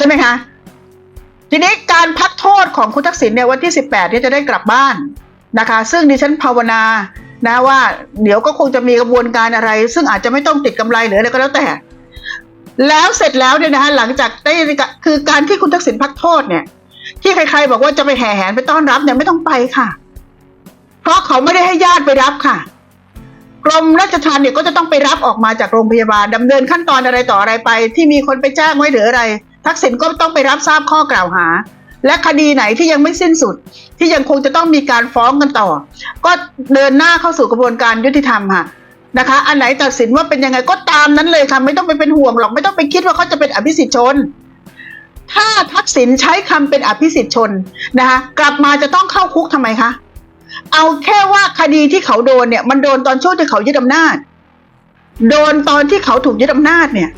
ช่ไหมคะทีนี้การพักโทษของคุณทักษิณเนี่ยวันที่ 18เนี่ยจะได้กลับบ้านนะคะ ซึ่งดิฉันภาวนานะว่าเดี๋ยวก็คงจะมีกระบวนการอะไร ซึ่งอาจจะไม่ต้องติดกำไรหรืออะไรก็แล้วแต่ แล้วเสร็จแล้วเนี่ยนะคะหลังจากได้คือการที่คุณทักษิณพักโทษเนี่ย ที่ใครๆบอกว่าจะไปแห่แหนไปต้อนรับเนี่ยไม่ต้องไปค่ะ เพราะเขาไม่ได้ให้ญาติไปรับค่ะกรมราชทัณฑ์เนี่ยก็จะต้องไปรับออกมาจากโรงพยาบาลดำเนินขั้นตอนอะไรต่ออะไรไป ที่มีคนไปแจ้งไว้หรืออะไร ทักษิณก็ต้องไปรับทราบข้อกล่าวหา และคดีไหนที่ยังไม่สิ้นสุด ที่ยังคงจะต้องมีการฟ้องกันต่อ ก็เดินหน้าเข้าสู่กระบวนการยุติธรรมค่ะนะคะ อันไหนตัดสินว่าเป็นยังไงก็ตามนั้นเลยค่ะไม่ต้องไปเป็นห่วงหรอกไม่ต้องไปคิดว่าเขาจะเป็นอภิสิทธิชน ถ้าทักษิณใช้คำเป็นอภิสิทธิชนนะคะกลับมาจะต้องเข้าคุกทำไมคะเอาแค่ว่าคดีที่เขาโดนเนี่ย มันโดนตอนช่วงที่เขายึดอำนาจ โดนตอนที่เขาถูกยึดอำนาจเนี่ย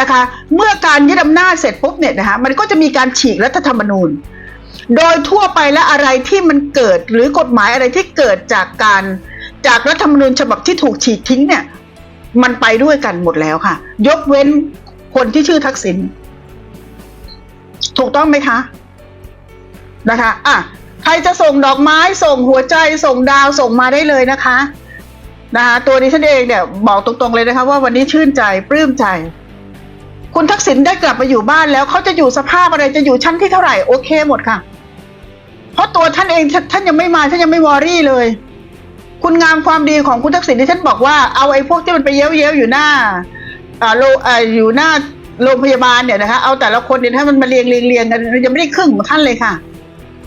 นะคะ เมื่อการยึดอำนาจเสร็จปุ๊บเนี่ยนะคะมันก็จะมีการฉีกรัฐธรรมนูญ โดยทั่วไปแล้วอะไรที่มันเกิดหรือกฎหมายอะไรที่เกิดจากการจากรัฐธรรมนูญฉบับที่ถูกฉีกทิ้งเนี่ยมันไปด้วยกันหมดแล้วค่ะ ยกเว้นคนที่ชื่อทักษิณถูกต้องไหมคะนะคะอะใครจะส่งดอกไม้ส่งหัวใจส่งดาวส่งมาได้เลยนะคะนะคะตัวดิฉันเองเนี่ยบอกตรงๆเลยนะคะว่าวันนี้ชื่นใจปลื้มใจ คุณทักษิณได้กลับมาอยู่บ้านแล้วเขาจะอยู่สภาพอะไรจะอยู่ชั้นที่เท่าไหร่โอเคหมดค่ะ เพราะตัวท่านเองท่านท่านยังไม่มาท่านยังไม่วอรี่เลย คุณงามความดีของคุณทักษิณที่ท่านบอกว่าเอาไอ้พวกที่มันไปเย้ยวเย้ยวๆอยู่หน้าอ่าโลอ่าอยู่หน้าโรงพยาบาลเนี่ยนะคะเอาแต่ละคนเนี่ยถ้ามันมาเรียงเรียงเรียงกันยังไม่ได้ครึ่งของท่านเลยค่ะ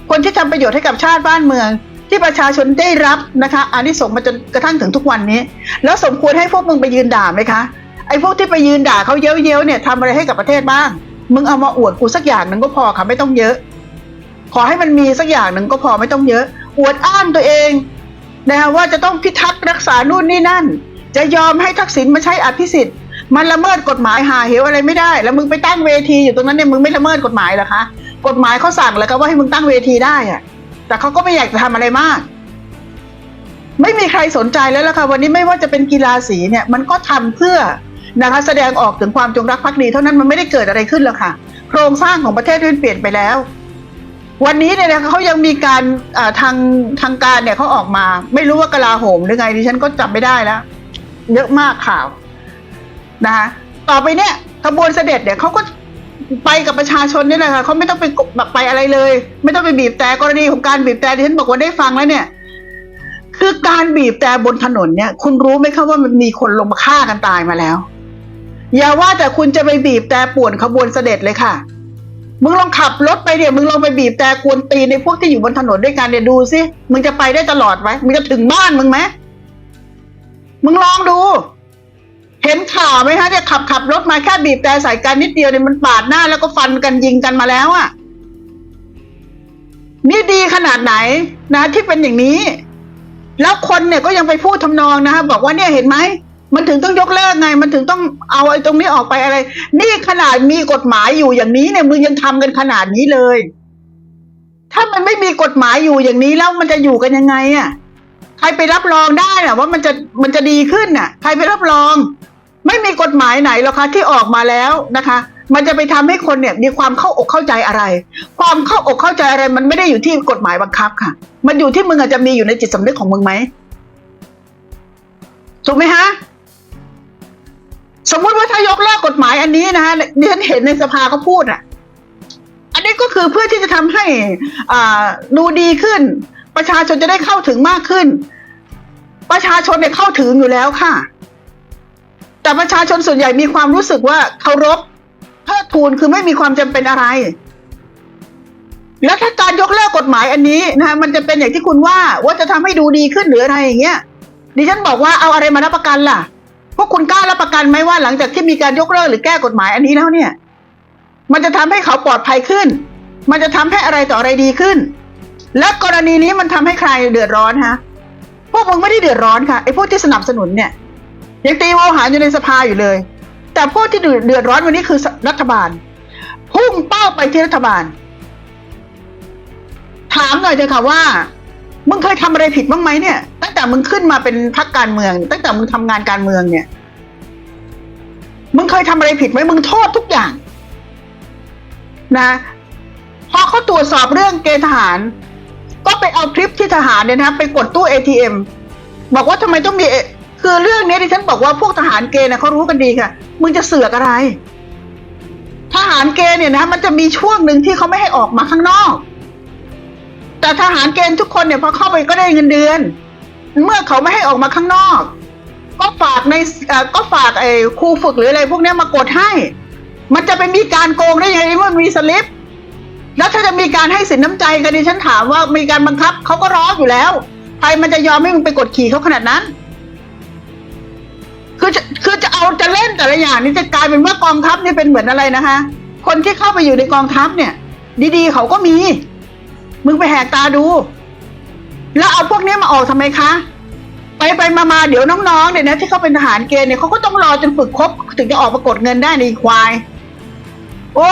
คนที่ทำประโยชน์ให้กับชาติบ้านเมือง ที่ประชาชนได้รับนะคะอันนี้ส่งมาจนกระทั่งถึงทุกวันนี้ แล้วสมควรให้พวกมึงไปยืนด่าไหมคะ ไอ้พวกที่ไปยืนด่าเขาเย้ยวเย้ยวๆเนี่ยทำอะไรให้กับประเทศบ้าง มึงเอามาอวดกูสักอย่างหนึ่งก็พอค่ะไม่ต้องเยอะ ขอให้มันมีสักอย่างหนึ่งก็พอไม่ต้องเยอะ อวดอ้างตัวเองนะคะว่าจะต้องพิทักษ์รักษานู่นนี่นั่น จะยอมให้ทักษิณมาใช้อภิสิทธิ์ มันละเมิดกฎหมายหาเหวอะไรไม่ได้ แล้วมึงไปตั้งเวทีอยู่ตรงนั้นเนี่ยมึงไม่ละเมิดกฎหมายหรอคะกฎหมายเขาสั่งแล้วก็ว่าให้มึงตั้งเวทีได้อะแต่เขาก็ไม่อยากจะทำอะไรมาก ไม่มีใครสนใจแล้วล่ะค่ะวันนี้ไม่ว่าจะเป็นกีฬาสีเนี่ยมันก็ทำเพื่อ นะคะ แสดงออกถึงความจงรักภักดีเท่านั้นมันไม่ได้เกิดอะไรขึ้นหรอกค่ะ โครงสร้างของประเทศมันเปลี่ยนไปแล้ว วันนี้เนี่ยนะคะเขายังมีการทางทางการเนี่ยเขาออกมา ไม่รู้ว่ากลาโหมหรือไงดิฉันก็จำไม่ได้แล้วเยอะมากข่าวนะคะต่อไปเนี่ยขบวนเสด็จเนี่ยเขาก็ไปกับประชาชนนี่แหละค่ะเขาไม่ต้องไปแบบไปอะไรเลย ไม่ต้องไปบีบแต่กรณีของการบีบแต่ที่ฉันบอกว่าได้ฟังแล้วเนี่ย คือการบีบแต่บนถนนเนี่ย คุณรู้ไหมคะว่ามันมีคนลงมาฆ่ากันตายมาแล้ว อย่าว่าแต่คุณจะไปบีบแต่ป่วนขบวนเสด็จเลยค่ะ มึงลองขับรถไปเดี๋ยวมึงลองไปบีบแต่กวนตีในพวกที่อยู่บนถนนด้วยกันเนี่ยวดูสิมึงจะไปได้ตลอดไหมมึงจะถึงบ้านมึงไหมมึงลองดู เห็นข่าวไหมฮะเนี่ยขับขับรถมาแค่บีบแต่ใส่กันนิดเดียวเนี่ยมันปาดหน้าแล้วก็ฟันกันยิงกันมาแล้วอะนี่ดีขนาดไหนนะที่เป็นอย่างนี้ แล้วคนเนี่ยก็ยังไปพูดทำนองนะคะบอกว่าเนี่ยเห็นไหม มันถึงต้องยกเลิกไง มันถึงต้องเอาไอ้ตรงนี้ออกไปอะไร นี่ขนาดมีกฎหมายอยู่อย่างนี้เนี่ยมึงยังทำกันขนาดนี้เลย ถ้ามันไม่มีกฎหมายอยู่อย่างนี้แล้วมันจะอยู่กันยังไงอะใครไปรับรองได้น่ะ ว่ามันจะมันจะดีขึ้นน่ะ ใครไปรับรอง ไม่มีกฎหมายไหนหรอกคะที่ออกมาแล้วนะคะ มันจะไปทำให้คนเนี่ยมีความเข้าอกเข้าใจอะไร ความเข้าอกเข้าใจอะไร มันไม่ได้อยู่ที่กฎหมายบังคับค่ะ มันอยู่ที่มึงอาจจะมีอยู่ในจิตสำนึกของมึงไหมถูกไหมฮะ สมมติว่าถ้ายกเลิกกฎหมายอันนี้นะฮะดิฉันเห็นในสภาเขาพูดอะ อันนี้ก็คือเพื่อที่จะทำให้อ่าดูดีขึ้น ประชาชนจะได้เข้าถึงมากขึ้น ประชาชนเนี่ยเข้าถึงอยู่แล้วค่ะ แต่ประชาชนส่วนใหญ่มีความรู้สึกว่าเคารพเทิดทูนคือไม่มีความจำเป็นอะไร แล้วถ้าการยกเลิกกฎหมายอันนี้นะฮะมันจะเป็นอย่างที่คุณว่าว่าจะทำให้ดูดีขึ้นหรืออะไรอย่างเงี้ยดิฉันบอกว่าเอาอะไรมารับประกันล่ะ พวกคุณกล้ารับประกันไหมว่าหลังจากที่มีการยกเลิกหรือแก้กฎหมายอันนี้แล้วเนี่ย มันจะทำให้เขาปลอดภัยขึ้น มันจะทำให้อะไรต่ออะไรดีขึ้น และกรณีนี้มันทำให้ใครเดือดร้อนฮะพวกมึงไม่ได้เดือดร้อนค่ะไอ้พวกที่สนับสนุนเนี่ยยังตีโวหารอยู่ในสภาอยู่เลย แต่พวกที่เดือดร้อนวันนี้คือรัฐบาล พุ่งเป้าไปที่รัฐบาล ถามหน่อยเถอะค่ะว่า มึงเคยทำอะไรผิดบ้างไหมเนี่ย ตั้งแต่มึงขึ้นมาเป็นพรรคการเมือง ตั้งแต่มึงทำงานการเมืองเนี่ย มึงเคยทำอะไรผิดไหมมึงโทษทุกอย่าง นะพอเขาตรวจสอบเรื่องเกณฑ์ทหาร ก็ไปเอาคลิปที่ทหารเนี่ยนะไปกดตู้ ATM บอกว่าทำไมต้องมีเอคือเรื่องนี้ที่ฉันบอกว่าพวกทหารเกณฑ์นะเขารู้กันดีค่ะ มึงจะเสือกอะไร ทหารเกณฑ์เนี่ยนะ มันจะมีช่วงหนึ่งที่เขาไม่ให้ออกมาข้างนอก แต่ทหารเกณฑ์ทุกคนเนี่ยพอเข้าไปก็ได้เงินเดือน เมื่อเขาไม่ให้ออกมาข้างนอก ก็ฝากในก็ฝากไอ้ครูฝึกหรืออะไรพวกนี้มากดให้ มันจะไปมีการโกงได้ยังไงเมื่อมีสลิป แล้วถ้าจะมีการให้สินน้ำใจกันดิฉันถามว่ามีการบังคับเขาก็ร้องอยู่แล้วใครมันจะยอมให้มึงไปกดขี่เขาขนาดนั้นคือคือจะเอาจะเล่นแต่ละอย่างนี่จะกลายเป็นว่ากองทัพนี่เป็นเหมือนอะไรนะคะ คนที่เข้าไปอยู่ในกองทัพเนี่ย ดีๆเขาก็มี มึงไปแหกตาดู แล้วเอาพวกนี้มาออกทำไมคะ ไปไปมามาเดี๋ยวน้องๆเนี่ยนะที่เขาเป็นทหารเกณฑ์เนี่ยเขาก็ต้องรอจนฝึกครบ ถึงจะออกมากดเงินได้ในควาย โอ้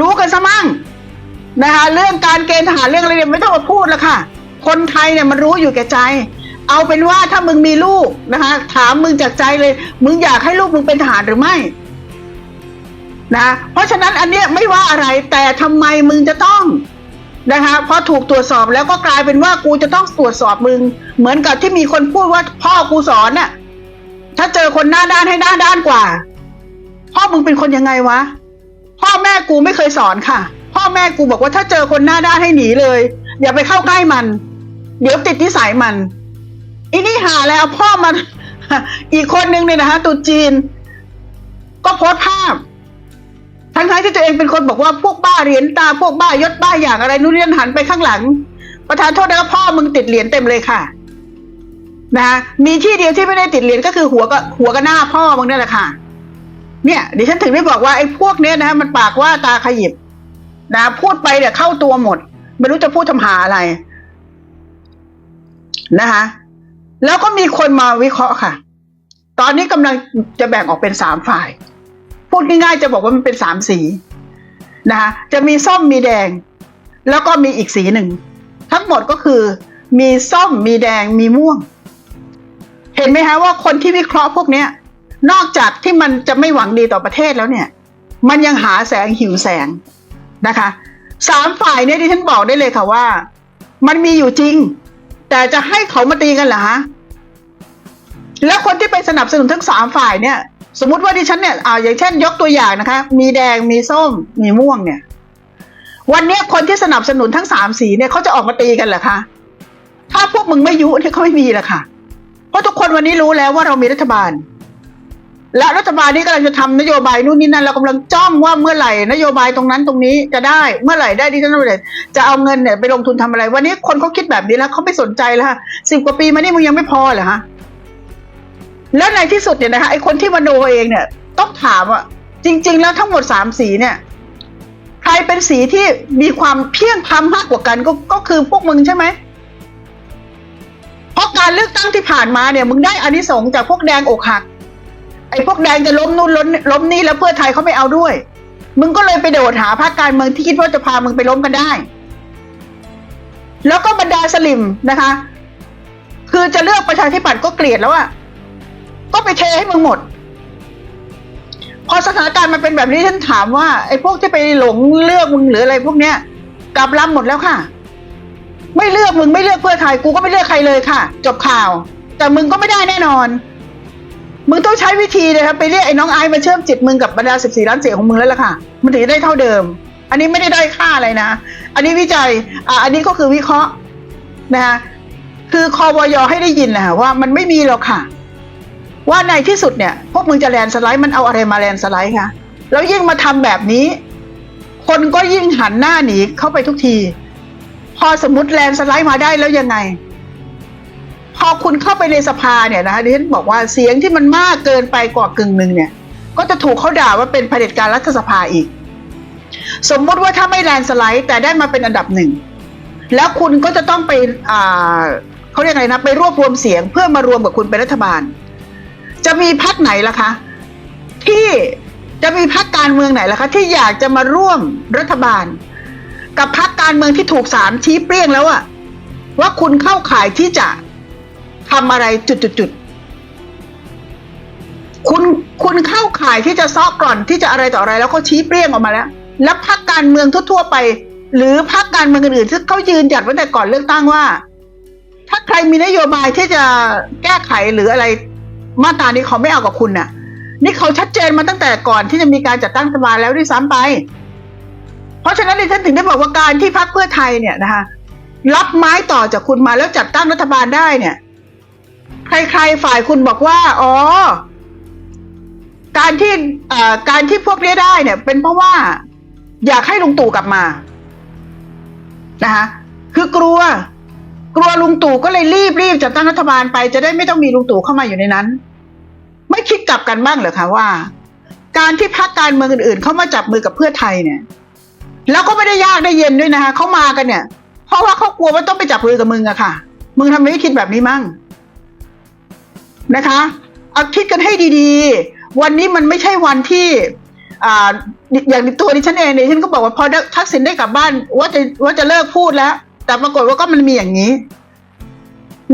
รู้กันซะมั่งนะคะเรื่องการเกณฑ์ทหารเรื่องอะไรเนี่ยไม่ต้องมาพูดแล้วค่ะ คนไทยเนี่ยมันรู้อยู่แก่ใจ เอาเป็นว่าถ้ามึงมีลูกนะคะ ถามมึงจากใจเลย มึงอยากให้ลูกมึงเป็นทหารหรือไม่นะ เพราะฉะนั้นอันเนี้ยไม่ว่าอะไรแต่ทำไมมึงจะต้อง นะคะเพอถูกตรวจสอบแล้วก็กลายเป็นว่ากูจะต้องตรวจสอบมึง เหมือนกับที่มีคนพูดว่าพ่อกูสอนน่ะ ถ้าเจอคนหน้าด้านให้หน้าด้านกว่า พ่อมึงเป็นคนยังไงวะ พ่อแม่กูไม่เคยสอนค่ะ พ่อแม่กูบอกว่าถ้าเจอคนหน้าด้านให้หนีเลย อย่าไปเข้าใกล้มัน เดี๋ยวติดนิสัยมันอีนี่หาแล้วพ่อมันอีกคนนึงเนี่ยนะคะตุจีน ก็โพสต์ภาพ ทั้งๆที่ตัวเองเป็นคนบอกว่าพวกบ้าเหรียญตาพวกบ้ายศบ้าอย่างอะไรนู่นนี่นั่นหันไปข้างหลัง ประธานโทษนะครับพ่อมึงติดเหรียญเต็มเลยค่ะ นะมีที่เดียวที่ไม่ได้ติดเหรียญก็คือหัวกับหัวกับหน้าพ่อมึงนี่แหละค่ะ เนี่ยดิฉันถึงได้บอกว่าไอ้พวกเนี้ยนะมันปากว่าตาขยิบ นะพูดไปเนี่ยเข้าตัวหมด ไม่รู้จะพูดทำหาอะไร นะคะแล้วก็มีคนมาวิเคราะห์ค่ะ ตอนนี้กำลังจะแบ่งออกเป็นสามฝ่าย พูดง่ายๆ จะบอกว่ามันเป็นสามสีนะคะจะมีส้มมีแดง แล้วก็มีอีกสีหนึ่ง ทั้งหมดก็คือ มีส้มมีแดงมีม่วง เห็นไหมคะว่าคนที่วิเคราะห์พวกเนี้ยนอกจากที่มันจะไม่หวังดีต่อประเทศแล้วเนี่ย มันยังหาแสงหิวแสงนะคะสามฝ่ายเนี่ยที่ฉันบอกได้เลยค่ะว่า มันมีอยู่จริง แต่จะให้เขามาตีกันเหรอฮะแล้วคนที่ไปสนับสนุนทั้งสามฝ่ายเนี่ย สมมติว่าดิฉันเนี่ยอ่าอย่างเช่น ยกตัวอย่างนะคะ มีแดงมีส้มมีม่วงเนี่ย วันนี้คนที่สนับสนุนทั้งสามสีเนี่ยเขาจะออกมาตีกันเหรอคะถ้าพวกมึงไม่ยุเนี่ยเขาไม่มีหรอกค่ะ เพราะทุกคนวันนี้รู้แล้วว่าเรามีรัฐบาล และรัฐบาลนี้กำลังจะทำนโยบายนู่นนี่นั่นเรากำลังจ้องว่าเมื่อไหร่นโยบายตรงนั้นตรงนี้จะได้เมื่อไหร่ได้ดิฉันเลยจะเอาเงินเนี่ยไปลงทุนทำอะไร วันนี้คนเขาคิดแบบนี้แล้วเขาไม่สนใจแล้วสิบกว่าปีมานี่มึงยังไม่พอเหรอฮะ แล้วในที่สุดเนี่ยนะคะไอ้คนที่มโนเองเนี่ย ต้องถามว่าจริง ๆ แล้วทั้งหมดสามสีเนี่ยใครเป็นสีที่มีความเพียงพล้ำมากกว่ากันก็ก็คือพวกมึงใช่ไหมเพราะการเลือกตั้งที่ผ่านมาเนี่ยมึงได้อานิสงส์จากพวกแดงอกหัก ไอ้พวกแดงจะล้มนู่นล้มล้มนี่แล้วเพื่อไทยเขาไม่เอาด้วย มึงก็เลยไปโดดหาพรรคการเมืองที่คิดว่าจะพามึงไปล้มกันได้ แล้วก็บรรดาสลิมนะคะ คือจะเลือกประชาธิปัตย์ก็เกลียดแล้วอะ ก็ไปเทให้มึงหมด พอสถานการณ์มันเป็นแบบนี้ฉันถามว่าไอ้พวกที่ไปหลงเลือกมึงหรืออะไรพวกเนี้ยกลับลำหมดแล้วค่ะ ไม่เลือกมึงไม่เลือกเพื่อไทยกูก็ไม่เลือกใครเลยค่ะ จบข่าว แต่มึงก็ไม่ได้แน่นอน มึงต้องใช้วิธีเลยครับไปเรียกไอ้น้องไอซ์มาเชื่อมจิตมึงกับบรรดาสิบสี่ล้านเสียงของมึงแล้วล่ะค่ะ มันถึงจะได้เท่าเดิม อันนี้ไม่ได้ได้ค่าอะไรนะ อันนี้วิจัยอ่าอันนี้ก็คือวิเคราะห์นะคะคือคอวยให้ได้ยินนะคะว่ามันไม่มีหรอกค่ะ ว่าในที่สุดเนี่ย พวกมึงจะแลนสไลด์มันเอาอะไรมาแลนสไลด์คะแล้วยิ่งมาทำแบบนี้ คนก็ยิ่งหันหน้าหนีเข้าไปทุกที พอสมมติแลนสไลด์มาได้แล้วยังไง พอคุณเข้าไปในสภาเนี่ยนะคะดิฉันบอกว่าเสียงที่มันมากเกินไปกว่ากึ่งหนึ่งเนี่ย ก็จะถูกเขาด่าว่าเป็นเผด็จการรัฐสภาอีก สมมติว่าถ้าไม่แลนสไลด์ แต่ได้มาเป็นอันดับหนึ่งแล้วคุณก็จะต้องไปเขาเรียกอะไรนะไปรวบรวมเสียงเพื่อมารวมกับคุณเป็นรัฐบาล จะมีพักไหนล่ะคะ ที่จะมีพักการเมืองไหนล่ะคะ ที่อยากจะมาร่วมรัฐบาล กับพักการเมืองที่ถูกสารชี้เปรี้ยงแล้วอะว่าคุณเข้าข่ายที่จะทำอะไรจุดๆๆคุณคุณเข้าข่ายที่จะซอกร่อนที่จะอะไรต่ออะไร แล้วก็ชี้เปรี้ยงออกมาแล้ว แล้วพรรคการเมืองทั่วๆไป หรือพรรคการเมืองอื่นๆซึ่เขายืนหยัดไว้แต่ก่อนเลือกตั้งว่า ถ้าใครมีนโยบายที่จะแก้ไขหรืออะไร มาตรานี้เขาไม่เอากับคุณน่ะ นี่เขาชัดเจนมาตั้งแต่ก่อนที่จะมีการจัดตั้งรัฐบาลแล้วด้วยซ้ำไป เพราะฉะนั้นดิฉันถึงได้บอกว่าการที่พรรคเพื่อไทยเนี่ยนะคะรับไม้ต่อจากคุณมาแล้วจัดตั้งรัฐบาลได้เนี่ย ใครๆฝ่ายคุณบอกว่า อ๋อ การที่อ่อการที่พวกนี้ได้เนี่ย เป็นเพราะว่า อยากให้ลุงตู่กลับมานะคะคือกลัว กลัวลุงตู่ก็เลยรีบรีบจัดตั้งรัฐบาลไปจะได้ไม่ต้องมีลุงตู่เข้ามาอยู่ในนั้น กลับกันบ้างเหรอคะว่า การที่พรรคการเมืองอื่นๆเข้ามาจับมือกับเพื่อไทยเนี่ย แล้วก็ไม่ได้ยากได้เย็นด้วยนะคะเขามากันเนี่ย เพราะว่าเขากลัวว่าต้องไปจับมือกับมึงอะค่ะ มึงทำไมไม่คิดแบบนี้มั่งนะคะเอาคิดกันให้ดีๆ วันนี้มันไม่ใช่วันที่อ่าอย่างตัวดิฉันเองเนี่ยฉันก็บอกว่าพอได้ทักษิณได้กลับบ้านว่าจะว่าจะเลิกพูดแล้ว แต่ปรากฏว่าก็มันมีอย่างนี้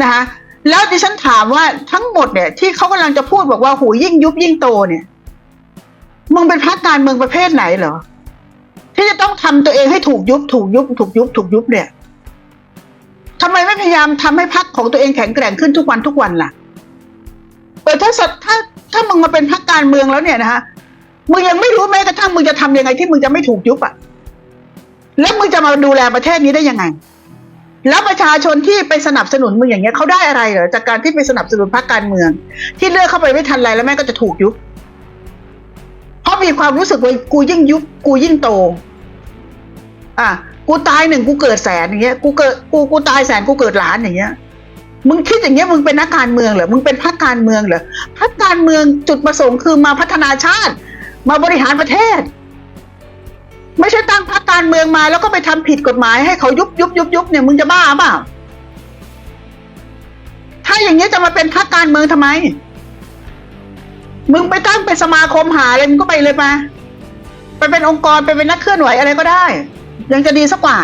นะคะ แล้วดิฉันถามว่าทั้งหมดเนี่ย ที่เขากำลังจะพูดบอกว่าหูยิ่งยุบยิ่งโตเนี่ยมึงเป็นพรรคการเมืองประเภทไหนเหรอ ที่จะต้องทำตัวเองให้ถูกยุบ ถูกยุบ ถูกยุบ ถูกยุบเนี่ยทำไมไม่พยายามทำให้พรรคของตัวเองแข็งแกร่งขึ้นทุกวันทุกวันล่ะเออถ้าสัตถ้าถ้ามึงมาเป็นพรรคการเมืองแล้วเนี่ยนะฮะมึงยังไม่รู้แม้กระทั่งมึงจะทำยังไงที่มึงจะไม่ถูกยุบอะแล้วมึงจะมาดูแลประเทศนี้ได้ยังไง แล้วประชาชนที่ไปสนับสนุนมึงอย่างเงี้ยเขาได้อะไรเหรอจากการที่ไปสนับสนุนพรรคการเมือง ที่เลือกเข้าไปไม่ทันไรแล้วแม่ก็จะถูกยุบเพราะมีความรู้สึกว่ากูยิ่งยุบกูยิ่งโต อะกูตายหนึ่งกูเกิดแสนอย่างเงี้ยกูเกิดกูกูตายแสนกูเกิดล้านอย่างเงี้ยมึงคิดอย่างเงี้ยมึงเป็นนักการเมืองเหรอมึงเป็นพรรคการเมืองเหรอพรรคการเมืองจุดประสงค์คือมาพัฒนาชาติ มาบริหารประเทศ ไม่ใช่ตั้งพรรคการเมืองมา แล้วก็ไปทำผิดกฎหมายให้เขายุบยุบยุบยุบเนี่ยมึงจะบ้าเปล่าถ้าอย่างนี้จะมาเป็นพรรคการเมืองทำไม มึงไปตั้งเป็นสมาคมหาอะไรมึงก็ไปเลยมาไปเป็นองค์กรไปเป็นนักเคลื่อนไหวอะไรก็ได้ ยังจะดีสักกว่า